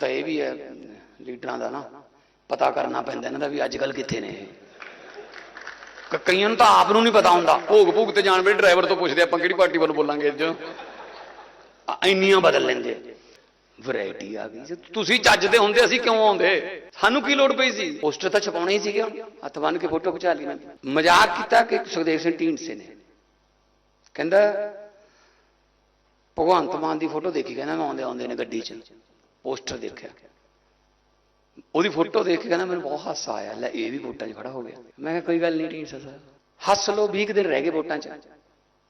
ਤਾਂ ਇਹ ਵੀ ਹੈ ਲੀਡਰਾਂ ਦਾ ਨਾ ਪਤਾ ਕਰਨਾ ਪੈਂਦਾ ਇਹਨਾਂ ਦਾ ਵੀ ਅੱਜ ਕੱਲ ਕਿੱਥੇ ਨੇ ਇਹ। ਕਈਆਂ ਨੂੰ ਤਾਂ ਆਪ ਨੂੰ ਨਹੀਂ ਪਤਾ ਹੁੰਦਾ। ਭੋਗ ਭੋਗ ਤੇ ਜਾਣ ਵੇਲੇ ਡਰਾਈਵਰ ਤੋਂ ਪੁੱਛਦੇ ਆਪਾਂ ਕਿਹੜੀ ਪਾਰਟੀ ਵੱਲ ਬੋਲਾਂਗੇ ਅੱਜ? ਇੰਨੀਆਂ ਬਦਲ ਲੈਂਦੇ। ਵੈਰਾਈਟੀ ਆ ਗਈ। ਜੇ ਤੁਸੀਂ ਚੱਜਦੇ ਹੁੰਦੇ ਅਸੀਂ ਕਿਉਂ ਆਉਂਦੇ? ਸਾਨੂੰ ਕੀ ਲੋੜ ਪਈ ਸੀ? ਪੋਸਟਰ ਤਾਂ ਛਪਾਉਣੇ ਹੀ ਸੀਗੇ। ਹੱਥ ਬੰਨ ਕੇ ਫੋਟੋ ਖਿਚਾ ਲਈ ਮੈਂ। ਮਜ਼ਾਕ ਕੀਤਾ ਕਿ ਸੁਖਦੇਵ ਸਿੰਘ ਢੀਂਡਸੇ ਨੇ। ਕਹਿੰਦਾ ਭਗਵੰਤ ਮਾਨ ਦੀ ਫੋਟੋ ਦੇਖੀ ਕਹਿੰਦਾ ਮੈਂ ਆਉਂਦੇ ਆਉਂਦੇ ਨੇ ਗੱਡੀ 'ਚ। ਪੋਸਟਰ ਦੇਖਿਆ। ਉਹਦੀ ਫੋਟੋ ਦੇਖ ਕੇ ਕਹਿੰਦਾ ਮੈਨੂੰ ਬਹੁਤ ਹਾਸਾ ਆਇਆ। ਲੈ ਇਹ ਵੀ ਵੋਟਾਂ 'ਚ ਖੜਾ ਹੋ ਗਿਆ। ਮੈਂ ਕਿਹਾ ਕੋਈ ਗੱਲ ਨਹੀਂ ਢੀਂਡਸਾ ਸਾਹਿਬ ਹੱਸ ਲਓ 20 ਕੁ ਦਿਨ ਰਹਿ ਗਏ ਵੋਟਾਂ 'ਚ।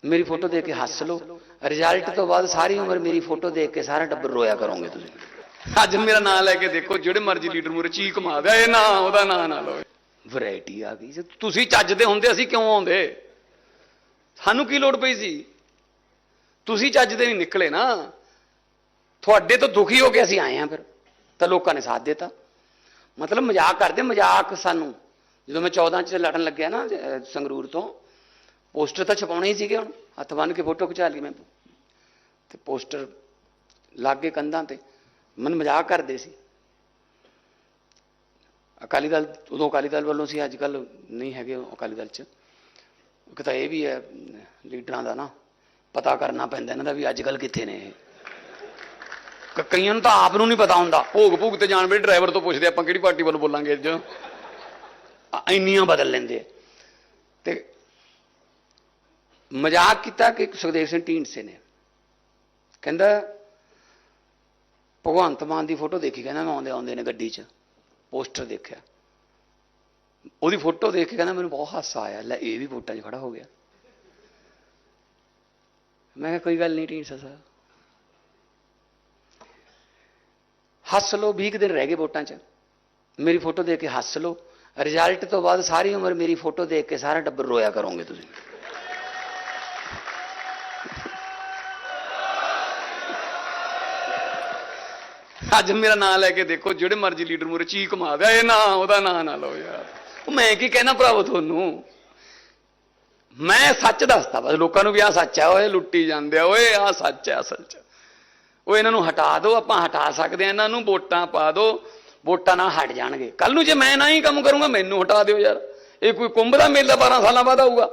ਮੇਰੀ ਫੋਟੋ ਦੇਖ ਕੇ ਹੱਸ ਲਓ। ਰਿਜ਼ਲਟ ਤੋਂ ਬਾਅਦ ਸਾਰੀ ਉਮਰ ਮੇਰੀ ਫੋਟੋ ਦੇਖ ਕੇ ਸਾਰਾ ਟੱਬਰ ਰੋਇਆ ਕਰੋਗੇ ਤੁਸੀਂ। ਅੱਜ ਮੇਰਾ ਨਾਂ ਲੈ ਕੇ ਦੇਖੋ ਜਿਹੜੇ ਮਰਜ਼ੀ ਲੀਡਰ ਮੂਰੇ ਚੀਕ ਮਾਰਦਾ ਇਹ ਨਾ ਉਹਦਾ ਨਾਂ ਨਾ ਲਓ। ਵੈਰਾਈਟੀ ਆ ਗਈ। ਜੇ ਤੁਸੀਂ ਚੱਜਦੇ ਹੁੰਦੇ ਅਸੀਂ ਕਿਉਂ ਆਉਂਦੇ? ਸਾਨੂੰ ਕੀ ਲੋੜ ਪਈ ਸੀ? ਤੁਸੀਂ ਚੱਜਦੇ ਨਹੀਂ ਨਿਕਲੇ ਨਾ। ਤੁਹਾਡੇ ਤੋਂ ਦੁਖੀ ਹੋ ਕੇ ਅਸੀਂ ਆਏ ਹਾਂ ਫਿਰ। ਤਾਂ ਲੋਕਾਂ ਨੇ ਸਾਥ ਦਿੱਤਾ। ਮਤਲਬ ਮਜ਼ਾਕ ਕਰਦੇ, ਮਜ਼ਾਕ ਸਾਨੂੰ। ਜਦੋਂ ਮੈਂ 14 ਚ ਲੜਨ ਲੱਗਿਆ ਨਾ ਸੰਗਰੂਰ ਤੋਂ, ਪੋਸਟਰ ਤਾਂ ਛਪਾਉਣੇ ਹੀ ਸੀਗੇ ਹੁਣ। ਹੱਥ ਬੰਨ ਕੇ ਫੋਟੋ ਖਿਚਾ ਲਈ ਮੈਂ। ਤੇ ਪੋਸਟਰ ਲਾਗੇ ਕੰਧਾਂ ਤੇ। ਮਨ ਮਜ਼ਾਕ ਕਰਦੇ ਸੀ। ਅਕਾਲੀ ਦਲ, ਉਦੋਂ ਅਕਾਲੀ ਦਲ ਵੱਲੋਂ ਸੀ ਅੱਜ ਕੱਲ ਨਹੀਂ ਹੈਗੇ ਅਕਾਲੀ ਦਲ ਚ। ਇੱਕ ਇਹ ਵੀ ਹੈ, ਲੀਡਰਾਂ ਦਾ ਨਾ ਪਤਾ ਕਰਨਾ ਪੈਂਦਾ ਇਹਨਾਂ ਦਾ ਵੀ ਅੱਜ ਕੱਲ ਕਿੱਥੇ ਨੇ ਇਹ। ਕਈਆਂ ਨੂੰ ਤਾਂ ਆਪ ਨੂੰ ਨਹੀਂ ਪਤਾ ਹੁੰਦਾ। ਭੋਗ ਭੋਗ ਤੇ ਜਾਣ ਵੇਲੇ ਡਰਾਈਵਰ ਤੋਂ ਪੁੱਛਦੇ ਆਪਾਂ ਕਿਹੜੀ ਪਾਰਟੀ ਵੱਲੋਂ ਬੋਲਾਂਗੇ ਅੱਜ? ਇੰਨੀਆਂ ਬਦਲ ਲੈਂਦੇ ਤੇ ਮਜ਼ਾਕ ਕੀਤਾ ਕਿ ਸੁਖਦੇਵ ਸਿੰਘ ਢੀਂਡਸੇ ਨੇ। ਕਹਿੰਦਾ, ਭਗਵੰਤ ਮਾਨ ਦੀ ਫੋਟੋ ਦੇਖੀ ਕਹਿੰਦਾ ਮੈਂ ਆਉਂਦੇ ਆਉਂਦੇ ਨੇ ਗੱਡੀ 'ਚ। ਪੋਸਟਰ ਦੇਖਿਆ। ਉਹਦੀ ਫੋਟੋ ਦੇਖ ਕੇ ਕਹਿੰਦਾ ਮੈਨੂੰ ਬਹੁਤ ਹਾਸਾ ਆਇਆ। ਲੈ, ਇਹ ਵੀ ਵੋਟਾਂ 'ਚ ਖੜਾ ਹੋ ਗਿਆ। ਮੈਂ ਕਿਹਾ, ਕੋਈ ਗੱਲ ਨਹੀਂ ਢੀਂਡਸਾ ਸਾਹਿਬ। ਹੱਸ ਲਓ 20 ਕੁ ਦਿਨ ਰਹਿ ਗਏ ਵੋਟਾਂ 'ਚ। ਮੇਰੀ ਫੋਟੋ ਦੇਖ ਕੇ ਹੱਸ ਲਓ। ਰਿਜ਼ਲਟ ਤੋਂ ਬਾਅਦ ਸਾਰੀ ਉਮਰ ਮੇਰੀ ਫੋਟੋ ਦੇਖ ਕੇ ਸਾਰਾ ਟੱਬਰ ਰੋਇਆ ਕਰੋਗੇ ਤੁਸੀਂ। ਅੱਜ ਮੇਰਾ ਨਾਂ ਲੈ ਕੇ ਦੇਖੋ, ਜਿਹੜੇ ਮਰਜ਼ੀ ਲੀਡਰ ਮੂਰੇ ਚੀਕ ਮਾਰਦਾ ਇਹ ਨਾ, ਉਹਦਾ ਨਾਂ ਨਾ ਲਓ ਯਾਰ। ਉਹ ਮੈਂ ਕੀ ਕਹਿਣਾ ਭਰਾਵੋ ਤੁਹਾਨੂੰ? ਮੈਂ ਸੱਚ ਦੱਸਦਾ ਬਸ ਲੋਕਾਂ ਨੂੰ ਵੀ ਆ ਸੱਚ ਆ, ਓਏ ਲੁੱਟੀ ਜਾਂਦੇ ਆ, ਓਏ ਆ ਸੱਚ ਹੈ ਅਸਲ ਚ ਉਹ ਇਹਨਾਂ ਨੂੰ ਹਟਾ ਦਿਓ, ਆਪਾਂ ਹਟਾ ਸਕਦੇ ਆ ਇਹਨਾਂ ਨੂੰ ਵੋਟਾਂ ਪਾ ਦਿਓ, ਵੋਟਾਂ ਨਾਲ ਹਟ ਜਾਣਗੇ। ਕੱਲ ਨੂੰ ਜੇ ਮੈਂ ਨਾ ਹੀ ਕੰਮ ਕਰੂੰਗਾ, ਮੈਨੂੰ ਹਟਾ ਦਿਓ ਯਾਰ। ਇਹ ਕੋਈ ਕੁੰਭ ਦਾ ਮੇਲਾ 12 ਸਾਲਾਂ ਬਾਅਦ ਆਊਗਾ।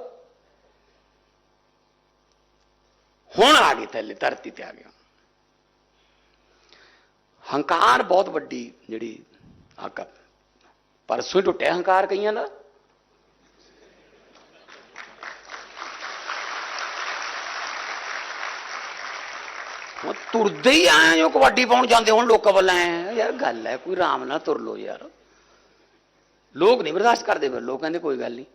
ਹੁਣ ਆ ਗਈ ਥੱਲੇ, ਧਰਤੀ ਤੇ ਆ ਗਿਆ। ਹੰਕਾਰ ਬਹੁਤ ਵੱਡੀ ਜਿਹੜੀ ਆਕਾ ਪਰਸੋਂ ਹੀ ਟੁੱਟਿਆ ਹੰਕਾਰ ਕਈਆਂ ਦਾ। ਹੁਣ ਤੁਰਦੇ ਹੀ ਆਏ ਜੋ ਕਬੱਡੀ ਪਾਉਣ ਜਾਂਦੇ ਹੁਣ ਲੋਕਾਂ ਵੱਲ ਆਏ ਯਾਰ ਗੱਲ ਹੈ ਕੋਈ ਆਰਾਮ ਨਾਲ ਤੁਰ ਲੋ ਯਾਰ। ਲੋਕ ਨਹੀਂ ਬਰਦਾਸ਼ਤ ਕਰਦੇ ਫਿਰ, ਲੋਕ ਕਹਿੰਦੇ ਕੋਈ ਗੱਲ ਨਹੀਂ,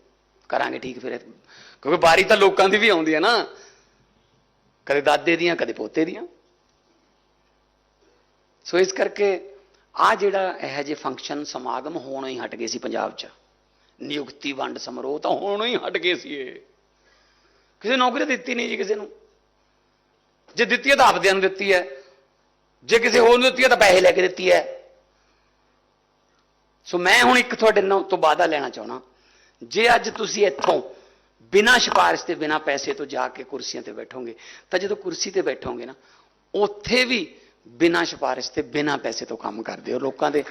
ਕਰਾਂਗੇ ਠੀਕ ਫਿਰ ਕਿਉਂਕਿ ਬਾਰੀ ਤਾਂ ਲੋਕਾਂ ਦੀ ਵੀ ਆਉਂਦੀ ਹੈ ਨਾ। ਕਦੇ ਦਾਦੇ ਦੀਆਂ, ਕਦੇ ਪੋਤੇ ਦੀਆਂ। ਸੋ ਇਸ ਕਰਕੇ ਆ ਜਿਹੜਾ ਇਹ ਜਿਹੇ ਫੰਕਸ਼ਨ ਸਮਾਗਮ ਹੋਣੋਂ ਹੀ ਹਟ ਗਏ ਸੀ ਪੰਜਾਬ 'ਚ। ਨਿਯੁਕਤੀ ਵੰਡ ਸਮਾਰੋਹ ਤਾਂ ਹੋਣੋਂ ਹੀ ਹਟ ਗਏ ਸੀ ਇਹ। ਕਿਸੇ ਨੌਕਰੀ ਦਿੱਤੀ ਨਹੀਂ ਜੀ ਕਿਸੇ ਨੂੰ। ਜੇ ਦਿੱਤੀ ਹੈ ਤਾਂ ਆਪਦਿਆਂ ਨੂੰ ਦਿੱਤੀ ਹੈ। ਜੇ ਕਿਸੇ ਹੋਰ ਨੂੰ ਦਿੱਤੀ ਹੈ ਤਾਂ ਪੈਸੇ ਲੈ ਕੇ ਦਿੱਤੀ ਹੈ। ਸੋ ਮੈਂ ਹੁਣ ਇੱਕ ਤੁਹਾਡੇ ਨਾਲ ਤੋਂ ਵਾਅਦਾ ਲੈਣਾ ਚਾਹਣਾ ਜੇ ਅੱਜ ਤੁਸੀਂ ਇੱਥੋਂ ਬਿਨਾਂ ਸਿਫਾਰਿਸ਼ ਤੇ ਬਿਨਾਂ ਪੈਸੇ ਤੋਂ ਜਾ ਕੇ ਕੁਰਸੀਆਂ ਤੇ ਬੈਠੋਗੇ, ਤਾਂ ਜਦੋਂ ਕੁਰਸੀ ਤੇ ਬੈਠੋਗੇ ਨਾ, ਉੱਥੇ ਵੀ ਬਿਨਾਂ ਸਿਫਾਰਿਸ਼ ਤੇ, ਬਿਨਾਂ ਪੈਸੇ ਤੋਂ ਕੰਮ ਕਰਦੇ ਹੋ ਲੋਕਾਂ ਦੇ।